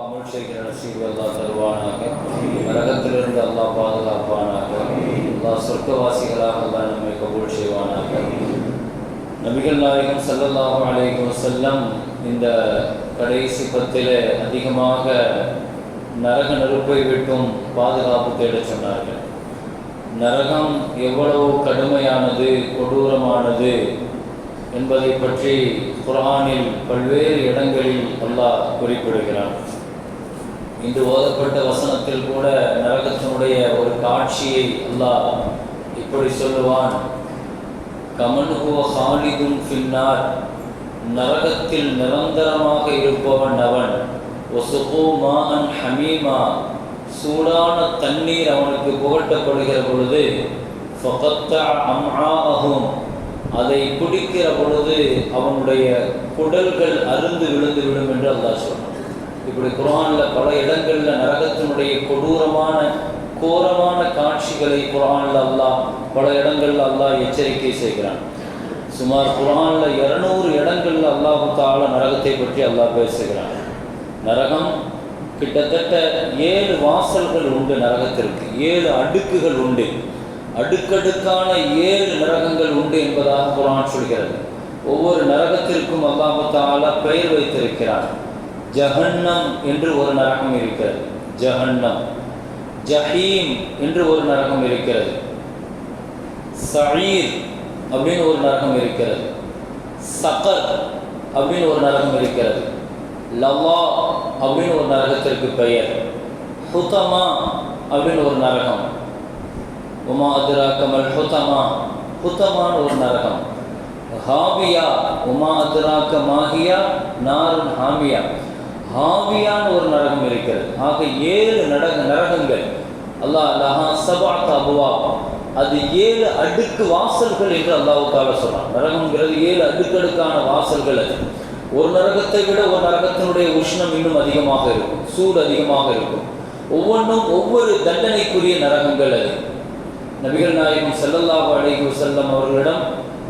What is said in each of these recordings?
அமல் செய்கிற நசீப் அல்லா தருவானாக. நரகத்திலிருந்து அல்லாஹ் பாதுகாப்பானாக. அல்லாஹ் சொர்க்கவாசிகளாக அல்லாஹ் நம்மை கபூல் செய்வானாக. நபிகள் நாயகம் ஸல்லல்லாஹு அலைஹி செல்லம் இந்த கடைசி பத்திலே அதிகமாக நரக நெருப்பை விட்டும் பாதுகாப்பு தேட சொன்னார்கள். நரகம் எவ்வளவு கடுமையானது கொடூரமானது என்பதை பற்றி குரானில் பல்வேறு இடங்களில் அல்லாஹ் குறிப்பிடுகிறான். இன்று ஓதப்பட்ட வசனத்தில் கூட நரகத்தினுடைய ஒரு காட்சியை அல்லாஹ் இப்படி சொல்லுவான். கமன் ஹுவ ஹாலிதுன் ஃபின்னார். நரகத்தில் நிரந்தரமாக இருப்பவன் அவன். ஒசுகோ மான் ஹமீமா. சூடான தண்ணீர் அவனுக்கு புகட்டப்படுகிற பொழுது ஃபகத்தா அம்ஆஅஹும். அதை குடிக்கிற பொழுது அவனுடைய குடல்கள் அருந்து விழுந்து விடும் என்று அல்லாஹ் சொன்னான் இப்படி குரான்ல பல இடங்களில் நரகத்தினுடைய கொடூரமான கோரமான காட்சிகளை குரான்ல அல்லாஹ் பல இடங்களில் அல்லாஹ் எச்சரிக்கை செய்கிறான். சுமார் குரான்ல இருநூறு இடங்களில் அல்லாஹு தால நரகத்தை பற்றி அல்லாஹ் பேசுகிறான். நரகம் கிட்டத்தட்ட ஏழு வாசல்கள் உண்டு நரகத்திற்கு ஏழு அடுக்குகள் உண்டு. அடுக்கடுக்கான ஏழு நரகங்கள் உண்டு என்பதாக குரான் சொல்கிறது. ஒவ்வொரு நரகத்திற்கும் அல்லாஹு தாலா பெயர் வைத்திருக்கிறார் ஜஹன்னம் என்று ஒரு நரகம் இருக்கிறது. ஜஹன்னம். ஜஹீம் என்று ஒரு நரகம் இருக்கிறது. சயீர் அப்படின்னு ஒரு நரகம் இருக்கிறது. சகர் அப்படின்னு ஒரு நரகம் இருக்கிறது. லவா அப்படின்னு ஒரு நரகத்திற்கு பெயர். ஹுதமா அப்படின்னு ஒரு நரகம். உமா அதிராக்கமல் ஹுதமா? ஹுதமான்னு ஒரு நரகம். ஹாவியா உமா அதிராக்க மாகியா நாரன் ஹாமியா. ஆவியான ஒரு நரகம் இருக்கிறது. ஆக ஏழு நடக நரகங்கள். அல்லாஹ் அல்லாஹா சபாத் அபுவா. அது ஏழு அடுக்கு வாசல்கள் என்று அல்லாவுக்காக சொல்கிறான் நரகங்கிறது ஏழு அடுக்கடுக்கான வாசல்கள் அது. ஒரு நரகத்தை விட ஒரு நரகத்தினுடைய உஷ்ணம் இன்னும் அதிகமாக இருக்கும். சூடு அதிகமாக இருக்கும். ஒவ்வொன்றும் ஒவ்வொரு தண்டனைக்குரிய நரகங்கள் அது. நபிகள் நாயகம் செல்லல்லாஹு அழகி செல்லம் அவர்களிடம்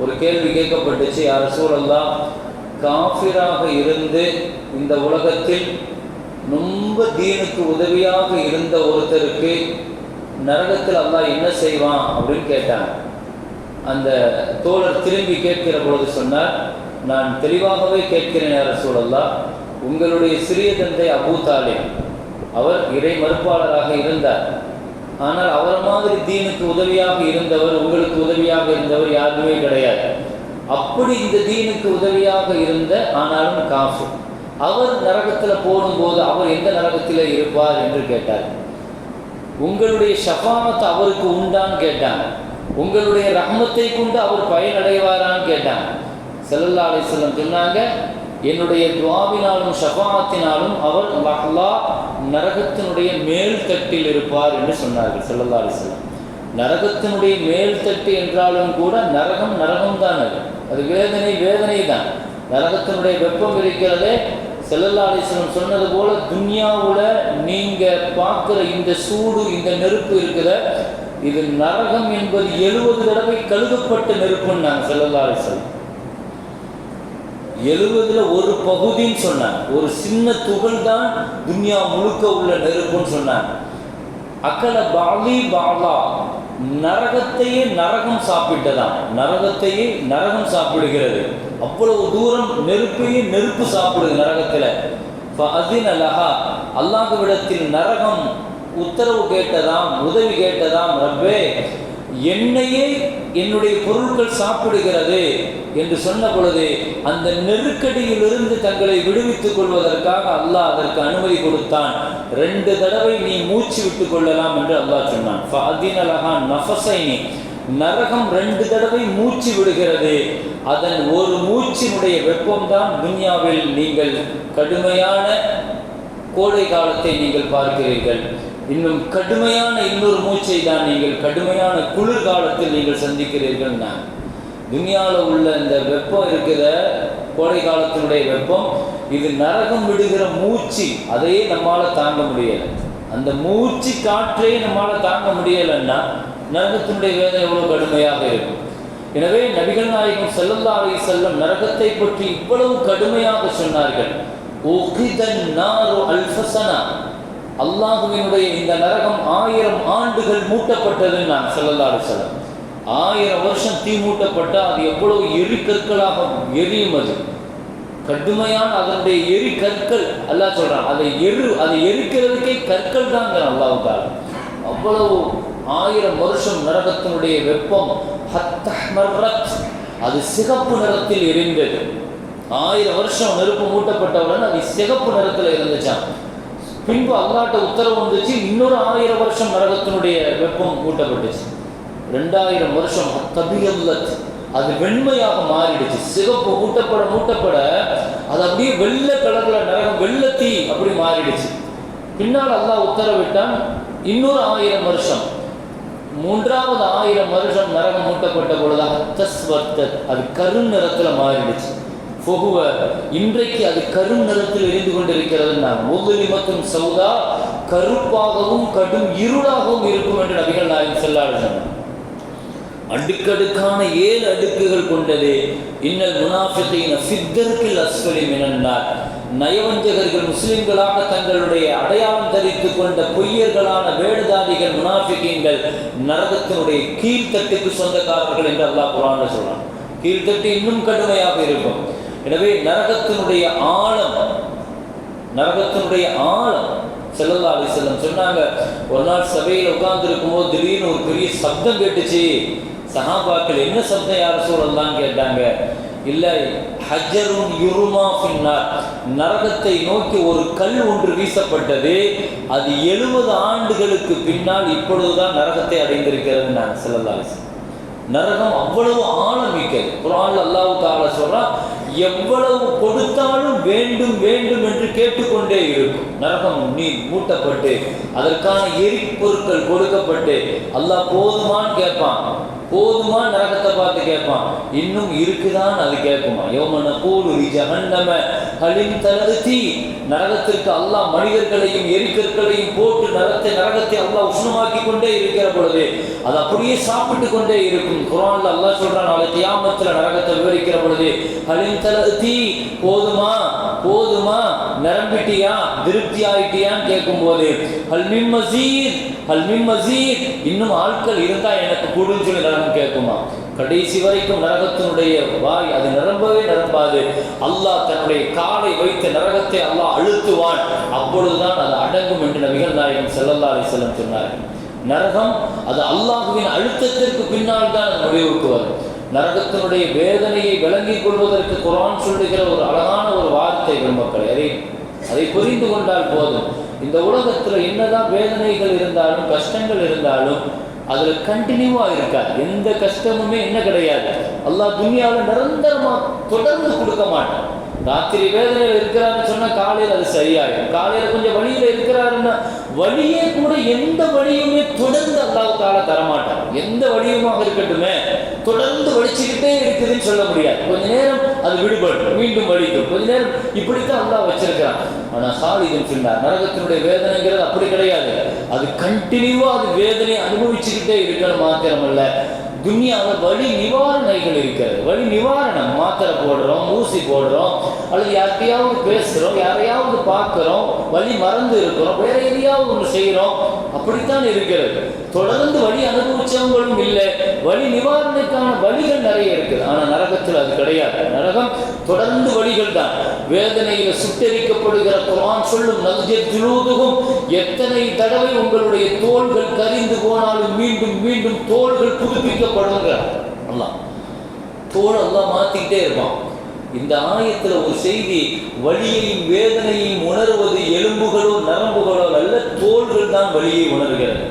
ஒரு கேள்வி கேட்கப்பட்டுச்சு யார் சூழல்லா காஃபிராக இருந்து இந்த உலகத்தில் ரொம்ப தீனுக்கு உதவியாக இருந்த ஒருத்தருக்கு நரகத்தில் அல்லா என்ன செய்வான் அப்படின்னு கேட்டாங்க. அந்த தோழர் திரும்பி கேட்கிற பொழுது சொன்னார் நான் தெளிவாகவே கேட்கிறேன் யார சூழல்லா உங்களுடைய சிறிய தந்தை அபூ தாலிப் அவர் இறை மறுப்பாளராக இருந்தார். ஆனால் அவரை மாதிரி தீனுக்கு உதவியாக இருந்தவர் உங்களுக்கு உதவியாக இருந்தவர் யாருமே கிடையாது. அப்படி இந்த தீனுக்கு உதவியாக இருந்த ஆனாலும் காசு அவர் நரகத்தில் போடும்போது அவர் எந்த நரகத்தில் இருப்பார் என்று கேட்டார். உங்களுடைய ஷஃபாமத் அவருக்கு உண்டான்னு கேட்டாங்க. உங்களுடைய ரஹ்மத்தை கொண்டு அவர் பயனடைவாரான்னு கேட்டாங்க. செல்லல்லா அலிஸ்லம் சொன்னாங்க என்னுடைய துவாவினாலும் ஷபாமத்தினாலும் அவர் அல்லாஹ் நரகத்தினுடைய மேல் தட்டில் இருப்பார் என்று சொன்னார்கள் செல்லல்லா அலிஸ்லம் நரகத்தினுடைய மேல் தட்டு என்றாலும் கூட நரகம் நரகம் தான் அது. அது வேதனை வேதனை தான் நரகத்தினுடைய வெப்பம் இருக்கிறதே செல்லல்லாதீசனம் சொன்னது போல துன்யாவில் நீங்கள் பார்க்குற இந்த சூடு இந்த நெருப்பு இருக்கிற இது நரகம் என்பது எழுபது தடவை கழுகப்பட்ட நெருப்புன்னு நாங்கள் செல்லல்லா எழுபதுல ஒரு பகுதின்னு சொன்னாங்க. ஒரு சின்ன துகள் தான் துன்யா முழுக்க உள்ள நெருப்புன்னு சொன்னாங்க. அக்கல பாலி பாலா. நரகத்தையே நரகம் சாப்பிட்டதாம். நரகத்தையே நரகம் சாப்பிடுகிறது. அவ்வளவு தூரம் நெருப்பையே நெருப்பு சாப்பிடுது நரகத்தில். அதினலஹா அல்லாஹுவிடத்தில் நரகம் உத்தரவு கேட்டதாம் உதவி கேட்டதாம் ரப்பே. என்னையே என்னுடைய பொருட்கள் சாப்பிடுகிறது என்று சொன்ன பொழுது அந்த நெருக்கடியிலிருந்து தங்களை விடுவித்துக் கொள்வதற்காக அல்லாஹ் அதற்கு அனுமதி கொடுத்தான். ரெண்டு தடவை நீ மூச்சு விட்டுக் கொள்ளலாம் என்று அல்லாஹ் சொன்னான். ஃபஅதினலஹான் நரகம் ரெண்டு தடவை மூச்சு விடுகிறது. அதன் ஒரு மூச்சினுடைய வெப்பம்தான் துன்யாவில் நீங்கள் கடுமையான கோடை காலத்தை நீங்கள் பார்க்கிறீர்கள். இன்னும் கடுமையான இன்னொரு மூச்சை தான் நீங்கள் கடுமையான குளிர்காலத்தில் நீங்கள் சந்திக்கிறீர்கள் நான். துனியாவில் உள்ள இந்த வெப்பம் இருக்கிற கோடை காலத்தினுடைய வெப்பம் இது நரகம் விடுகிற மூச்சு அதையே நம்மால் தாங்க முடியலை. அந்த மூச்சு காற்றே நம்மால் தாங்க முடியலைன்னா நரகத்தினுடைய வேதனை எவ்வளோ கடுமையாக இருக்கும். எனவே நபிகள் நாயகம் ஸல்லல்லாஹு அலைஹி செல்லம் நரகத்தை பற்றி இவ்வளவு கடுமையாக சொன்னார்கள். அல்லாஹுவினுடைய இந்த நரகம் ஆயிரம் ஆண்டுகள் மூட்டப்பட்டதுன்னு நான் சொல்லலாறு சொல்ல ஆயிரம் வருஷம் தீ மூட்டப்பட்டால் அது எவ்வளவு எரி கற்களாக எரியும் அது. கடுமையான அதனுடைய எரி கற்கள் அல்லாஹ் சொல்றான் அதை எரு அதை எரிக்கிறதுக்கே கற்கள் தாங்க அல்லாவுக்கால அவ்வளவு ஆயிரம் வருஷம் நரகத்தினுடைய வெப்பம் அது சிகப்பு நிறத்தில் எரிந்தது. ஆயிரம் வருஷம் நெருப்பு மூட்டப்பட்டவுடன் அது சிகப்பு நிறத்தில் இருந்துச்சான் பின்பு அல்லாட்ட உத்தரவு வந்துச்சு. இன்னொரு ஆயிரம் வருஷம் நரகத்தினுடைய வெப்பம் கூட்டப்பட்டுச்சு ரெண்டாயிரம் வருஷம் தபியல்லத். அது வெண்மையாக மாறிடுச்சு. சிவப்பு மூட்டப்பட மூட்டப்பட அது அப்படியே வெள்ளை கலர்ல நரகம் வெள்ளத்தி அப்படி மாறிடுச்சு. பின்னால் அல்லாஹ் உத்தரவிட்டான் இன்னொரு ஆயிரம் வருஷம். மூன்றாவது ஆயிரம் வருஷம் நரகம் மூட்டப்பட்ட பொழுது அத்தஸ்வர்த்தத் அது கருண் நிறத்தில் மாறிடுச்சு. பொகுவ. இன்றைக்கு அது கரும் நிறத்தில் எரிந்து கொண்டிருக்கிறது நான் ஒவ்வொரு மற்றும் சௌதா கருப்பாகவும் கடும் இருளாகவும் இருக்கும் என்று நபிகள் நாயகம் செல்லாடு அடுக்கடுக்கான ஏழு அடுக்குகள் கொண்டது. இன்னல் முனாஃபிகின சித்தர்க்கில் அஸ்வலி மினன்னார். நயவஞ்சகர்கள் முஸ்லிம்களாக தங்களுடைய அடையாளம் தரித்துக் கொண்ட பொய்யர்களான வேடுதாரிகள் முனாஃபிகீன்கள் நரகத்தினுடைய கீழ்த்தட்டுக்கு சொந்தக்காரர்கள் என்று அல்லாஹ் குரான்ல சொல்றான். கீழ்த்தட்டு இன்னும் கடுமையாக இருக்கும். எனவே நரகத்தினுடைய ஆழம் நரகத்தினுடைய ஆழம் செல்லல்லா அலி செல்லம் சொன்னாங்க. ஒரு நாள் சபையில் உட்கார்ந்து இருக்கும்போது திடீர்னு ஒரு பெரிய சப்தம் கேட்டுச்சு. சஹாபாக்கள் என்ன சப்தம் யார் சூழல்லாம் கேட்டாங்க. இல்லை ஹஜருன் யுருமா பின்னார் நரகத்தை நோக்கி ஒரு கல் ஒன்று வீசப்பட்டது. அது எழுபது ஆண்டுகளுக்கு பின்னால் இப்பொழுதுதான் நரகத்தை அடைந்திருக்கிறது நான் செல்லல்லா நரகம் அவ்வளவு ஆழமிக்கிறது குரான் அல்லாஹு தால சொல்றான் எவ்வளவு கொடுத்தாலும் வேண்டும் வேண்டும் என்று கேட்டுக்கொண்டே இருக்கும். நரகம் நீ மூட்டப்பட்டு அதற்கான எரிப்பொருட்கள் கொடுக்கப்பட்டு அல்லாஹ் போதுமான்னு கேட்பான். போதுமா நரகத்தை பார்த்து கேட்பான். இன்னும் இருக்குதான் அது கேட்குமா? யோமன கூடு ஜஹன்னம. ஹலிம் தலருத்தி நரகத்திற்கு அல்லாஹ் மனிதர்களையும் எரிக்கற்களையும் போட்டு நரகத்தை நரகத்தை அல்லாஹ் உஷ்ணமாக்கி கொண்டே இருக்கிற பொழுது அது அப்படியே சாப்பிட்டு கொண்டே இருக்கும். குரான்ல அல்லாஹ் சொல்றான் நாளை தியாமத்தில் நரகத்தை விவரிக்கிற பொழுது ஹலிம் தலருத்தி போதுமா? போதுமா? நிரம்பிட்டியா? திருப்தி ஆயிட்டியான்னு கேட்கும் போது ஹல்மிம் மசீத் ஹல்மிம் மசீத். இன்னும் ஆட்கள் இருந்தா எனக்கு கூடுன்னு சொல்லி நரகம் கேட்குமா? கடைசி வரைக்கும் நரகத்தினுடைய வாய் அது நிரம்பவே நிரம்பாது. அல்லாஹ் தன்னுடைய காலை வைத்த நரகத்தை அல்லாஹ் அழுத்துவான். அப்பொழுதுதான் அது அடங்கும் என்று நபிகள் நாயகம் செல்லல்லா அலி செல்லம் சொன்னார்கள். நரகம் அது அல்லாஹுவின் அழுத்தத்திற்கு பின்னால் தான் அது முடிவுக்கு வரும் நரகத்தினுடைய வேதனையை விளங்கிக் கொள்வதற்கு குரான் சொல்லுகிற ஒரு அழகான ஒரு வார்த்தை பெருமக்கள் அதை அதை புரிந்து கொண்டால் போதும். இந்த உலகத்தில் என்னதான் வேதனைகள் இருந்தாலும் கஷ்டங்கள் இருந்தாலும் அதில் கண்டினியூவாக இருக்காது. எந்த கஷ்டமுமே என்ன கிடையாது. அல்லாஹ் துன்யாவில் நிரந்தரமாக தொடர்ந்து கொடுக்க மாட்டான். ராத்திரி வேதனையில் இருக்கிறாருன்னு சொன்னால் காலையில் அது சரியாயிடும். காலையில் கொஞ்சம் வழியில் இருக்கிறாருன்னா வழியே கூட எந்த வழியுமே தொடர்ந்து அல்லாவுக்கால தரமாட்டான். எந்த வழியுமாக இருக்கட்டுமே தொடர்ந்து வலிச்சுக்கிட்டே இருக்குதுன்னு சொல்ல முடியாது. கொஞ்ச நேரம் அது விடுபடும். மீண்டும் வலிக்கும். கொஞ்ச நேரம் இப்படித்தான் அல்லாஹ் வச்சிருக்கிறான். ஆனால் சாலிதன் சொன்னார் நரகத்தினுடைய வேதனைங்கிறது அப்படி கிடையாது. அது கண்டினியூவாக அது வேதனையை அனுபவிச்சுக்கிட்டே இருக்கணும் மாத்திரமல்ல. துன்யாவில் வழி நிவாரணைகள் இருக்கிறது. வழி நிவாரணம் மாத்திரை போடுறோம் ஊசி போடுறோம் அல்லது யார்கிட்டையாவது பேசுகிறோம் யாரையாவது பார்க்குறோம் வழி மறந்து இருக்கிறோம் வேற எதையாவது ஒன்று செய்கிறோம் அப்படித்தான் இருக்கிறது. தொடர்ந்து வழி அனுபவிச்சவங்களும் இல்லை. வழி நிவாரணைக்கான வழிகள் நிறைய இருக்குது. ஆனால் நரகத்தில் அது கிடையாது. நரகம் தொடர்ந்து வழிகள் தான். வேதனையில் சுட்டரிக்கப்படுகிற குரான் சொல்லும் நல்ஜர் எத்தனை தடவை உங்களுடைய தோள்கள் கரிந்து போனாலும் மீண்டும் மீண்டும் தோள்கள் புதுப்பிக்கப்படுங்க அல்லாஹ். தோல் எல்லாம் மாத்திக்கிட்டே இருப்பான். இந்த ஆயத்துல ஒரு செய்தி வழியையும் வேதனையையும் உணர்வது எலும்புகளோ நரம்புகளோ அல்ல தோள்கள் தான் வழியை உணர்கிறது.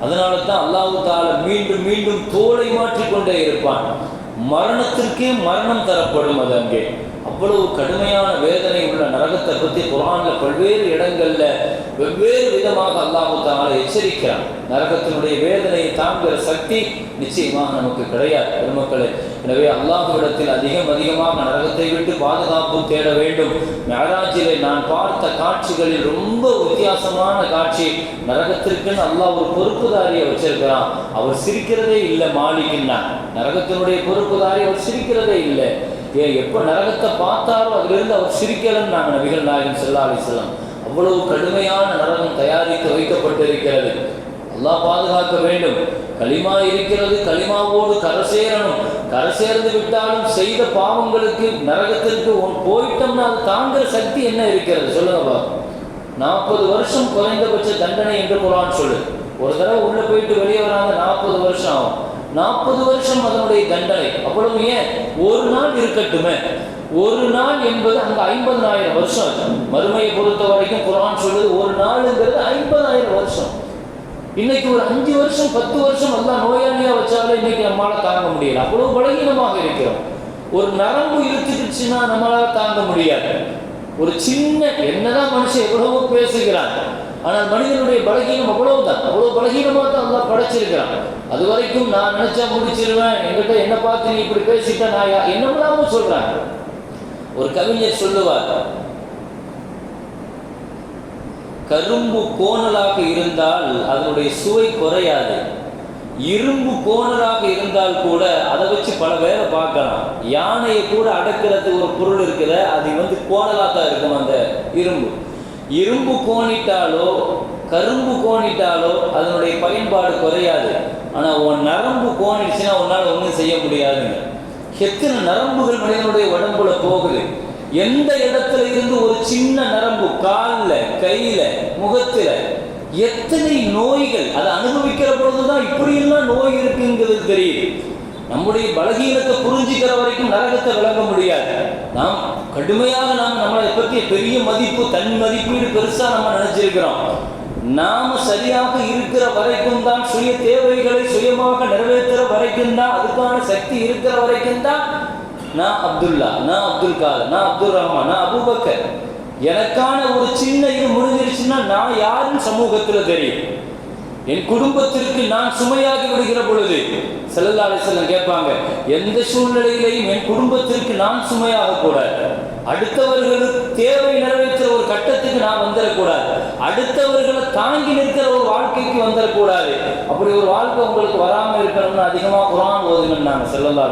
அதனால தான் அல்லாஹு தால மீண்டும் மீண்டும் தோலை மாற்றிக்கொண்டே இருப்பான். மரணத்திற்கே மரணம் தரப்படும் அது அங்கே. அவ்வளவு கடுமையான வேதனை உள்ள நரகத்தை பற்றி குரான்ல பல்வேறு இடங்கள்ல வெவ்வேறு விதமாக அல்லாஹு தால எச்சரிக்கிறான். நரகத்தினுடைய வேதனையை தாங்குகிற சக்தி நிச்சயமாக நமக்கு கிடையாது பெருமக்களே. எனவே அல்லாஹுவிடத்தில் அதிகம் அதிகமாக நரகத்தை விட்டு பாதுகாப்பு தேட வேண்டும். மேராஜிலே நான் பார்த்த காட்சிகளில் ரொம்ப வித்தியாசமான காட்சி நரகத்திற்குன்னு அல்லாஹ் ஒரு பொறுப்புதாரியை வச்சிருக்கிறான். அவர் சிரிக்கிறதே இல்லை மாளிகின்னா நரகத்தினுடைய பொறுப்புதாரி அவர் சிரிக்கிறதே இல்லை. ஏ எப்போ நரகத்தை பார்த்தாரோ அதிலிருந்து அவர் சிரிக்கலன்னு நாங்கள் நபிகள் நாயகன் செல்லா அலிஸ்லாம் அவ்வளவு கடுமையான நரகம் தயாரித்து வைக்கப்பட்டிருக்கிறது. அல்லாஹ் பாதுகாக்க வேண்டும். களிமா இருக்கிறது களிமாவோடு கரை சேரணும். கரை சேர்ந்து விட்டாலும் செய்த பாவங்களுக்கு நரகத்திற்கு ஒன் போயிட்டோம்னா அது தாங்குற சக்தி என்ன இருக்கிறது? சொல்லுங்கப்பா நாற்பது வருஷம் குறைந்தபட்ச தண்டனை என்று குரான் சொல்லு. ஒரு தடவை உள்ளே போயிட்டு வெளியே வராங்க நாற்பது வருஷம் ஆகும். நாற்பது வருஷம் அதனுடைய தண்டனை. அவ்வளவு ஏன்? ஒரு நாள் இருக்கட்டுமே. ஒரு நாள் என்பது அங்க ஐம்பதாயிரம் வருஷம். மறுமையை பொறுத்த வரைக்கும் குரான் சொல்லுது ஒரு நாளுங்கிறது ஐம்பதாயிரம் வருஷம். இன்னைக்கு ஒரு அஞ்சு வருஷம் பத்து வருஷம் எல்லாம் நோயாளியா வச்சாலும் இன்னைக்கு நம்மளால தாங்க முடியல. அவ்வளவு பலகீனமாக இருக்கிறோம். ஒரு நரம்பு இழுத்துக்கிச்சுன்னா நம்மளால தாங்க முடியாது. ஒரு சின்ன என்னதான் மனுஷன் எவ்வளவோ பேசுகிறான். ஆனால் மனிதனுடைய பலகீனம் அவ்வளவுதான். அவ்வளவு பலகீனமா தான் நல்லா படைச்சிருக்கிறான். அது வரைக்கும் நான் நினைச்சா முடிச்சிருவேன். என்கிட்ட என்ன பார்த்து நீ இப்படி பேசிட்ட நான் யா- சொல்றாங்க. ஒரு கவிஞர் சொல்லுவார் கரும்பு கோணலாக இருந்தால் அதனுடைய சுவை குறையாது. இரும்பு கோணலாக இருந்தால் கூட அதை வச்சு பல வேலை பார்க்கலாம். யானையை கூட அடக்கிறதுக்கு ஒரு பொருள் இருக்குது அது வந்து கோணலாக தான் இருக்கும் அந்த இரும்பு. இரும்பு கோணிட்டாலோ கரும்பு கோணிட்டாலோ அதனுடைய பயன்பாடு குறையாது. ஆனால் உன் நரம்பு கோணிடுச்சுன்னா உன்னால் ஒன்றும் செய்ய முடியாதுங்க. எத்தனை நரம்புகள் மனிதனுடைய உடம்புல போகுது? எந்த இடத்துல இருந்து ஒரு சின்ன நரம்பு காலில் கையில் முகத்தில் எத்தனை நோய்கள் அதை அனுபவிக்கிற பொழுதுதான் இப்படியெல்லாம் நோய் இருக்குங்கிறது தெரியுது. நம்முடைய பலகீனத்தை புரிஞ்சுக்கிற வரைக்கும் நரகத்தை விளங்க முடியாது. நாம் கடுமையாக நாம் நம்மளை பற்றி பெரிய மதிப்பு தன் மதிப்பீடு பெருசாக நம்ம நினைச்சிருக்கிறோம். நாம சரியாக இருக்கிற வரைக்கும் தான் சுய தேவைகளை சுயமாக நிறைவேற்றுற வரைக்கும் தான் அதுக்கான சக்தி இருக்கிற வரைக்கும் தான் நான் அப்துல்லா நான் அப்துல் கால நான் அப்துல் ரஹ்மான் நான் அபுபக்கர். எனக்கான ஒரு சின்ன இது முடிஞ்சிருச்சுன்னா நான் யாருன்னு சமூகத்தில் தெரியும். என் குடும்பத்திற்கு நான் சுமையாகி விடுகிற பொழுது செல்லல்லா கேட்பாங்க எந்த சூழ்நிலையிலையும் என் குடும்பத்திற்கு நான் சுமையாக கூடாது. அடுத்தவர்களுக்கு தேவை நிறைவேற்ற ஒரு கட்டத்துக்கு நான் வந்துடக்கூடாது அடுத்தவர்களை தாங்கி நிற்கிற ஒரு வாழ்க்கைக்கு வந்துடக்கூடாது அப்படி ஒரு வாழ்க்கை உங்களுக்கு வராமல் இருக்கணும்னு அதிகமாக குரான் ஓதுங்கன்னு நாங்கள் செல்லல்லா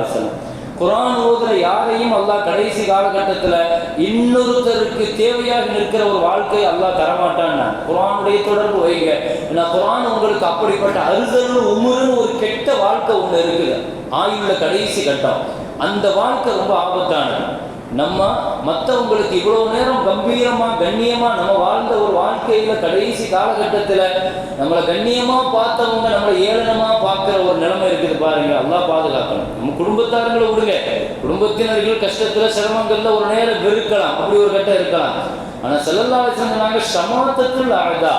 குரான் ஓதுற யாரையும் அல்லாஹ் கடைசி காலகட்டத்தில் இன்னொருத்தருக்கு தேவையாக நிற்கிற ஒரு வாழ்க்கை அல்லாஹ் தரமாட்டான் குரானுடைய தொடர்பு வைங்க. ஏன்னா குரான் உங்களுக்கு அப்படிப்பட்ட அறுதல் உமுருன்னு ஒரு கெட்ட வாழ்க்கை ஒன்று இருக்குது. ஆயுள்ள கடைசி கட்டம். அந்த வாழ்க்கை ரொம்ப ஆபத்தானது. நம்ம மற்றவங்களுக்கு இவ்வளவு நேரம் கம்பீரமா கண்ணியமா நம்ம வாழ்ந்த ஒரு வாழ்க்கையில கடைசி காலகட்டத்தில் நம்மளை கண்ணியமா பார்த்தவங்க நம்மளை ஏளனமா பார்க்குற ஒரு நிலைமை இருக்குது பாருங்க. அல்லா பாதுகாக்கணும். நம்ம குடும்பத்தாரங்களை விடுங்க. குடும்பத்தினர்கள் கஷ்டத்துல சிரமங்கள்ல ஒரு நேரம் வெறுக்கலாம். அப்படி ஒரு கட்டம் இருக்கலாம். ஆனா செல்லல்லா சொன்னாங்க சமாதத்தில் அழகா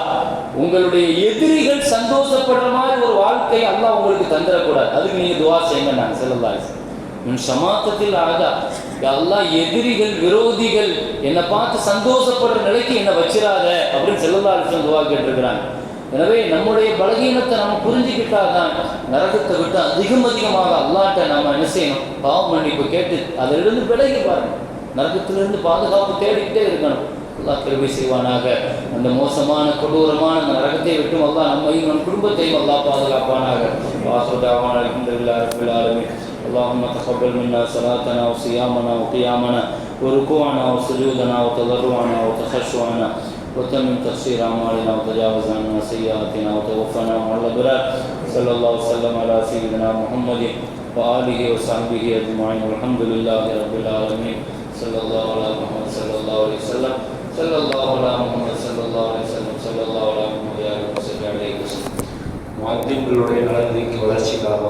உங்களுடைய எதிரிகள் சந்தோஷப்படுற மாதிரி ஒரு வாழ்க்கையை அல்லா உங்களுக்கு தந்துடக்கூடாது அதுக்கு நீங்க துவா செய்யுங்க நாங்க செல்லல்லா உன் சமாத்தத்தில் ஆகா எல்லா எதிரிகள் விரோதிகள் என்னை பார்த்து சந்தோஷப்படுற நிலைக்கு என்னை வச்சிடாத அப்படின்னு செல்லல்லா துவா கேட்டிருக்கிறாங்க. எனவே நம்முடைய பலகீனத்தை நம்ம புரிஞ்சுக்கிட்டாதான் நரகத்தை விட்டு அதிகம் அதிகமாக அல்லாட்ட நாம என்ன செய்யணும் பாவ மன்னிப்பு கேட்டு அதிலிருந்து விலகி பாருங்க நரகத்திலிருந்து பாதுகாப்பு தேடிக்கிட்டே இருக்கணும் அல்லாஹ் கிருபை செய்வானாக அந்த மோசமான கொடூரமான அந்த நரகத்தை விட்டும் அல்லாஹ் நம்மையும் நம் குடும்பத்தையும் அல்லாஹ் பாதுகாப்பானாக வாசுதாவான அல்ஹம்துலில்லாஹி ரப்பில் ஆலமீன் اللهم تقبل منا صلاتنا وصيامنا وقيامنا وركوعنا وسجودنا وتضرعنا وتخشعنا وتمم تقصير أعمالنا وتجاوز عنا سيئاتنا وتوفنا مع الأبرار. صلى الله وسلم على سيدنا محمد وآله وصحبه أجمعين. والحمد لله رب العالمين. صلى الله على محمد صلى الله عليه وسلم. صلى الله على محمد صلى الله عليه وسلم. صلى الله على محمد وآله وصحبه عليه وسلم. معظم بالوحي على الذكر ولا شكاوى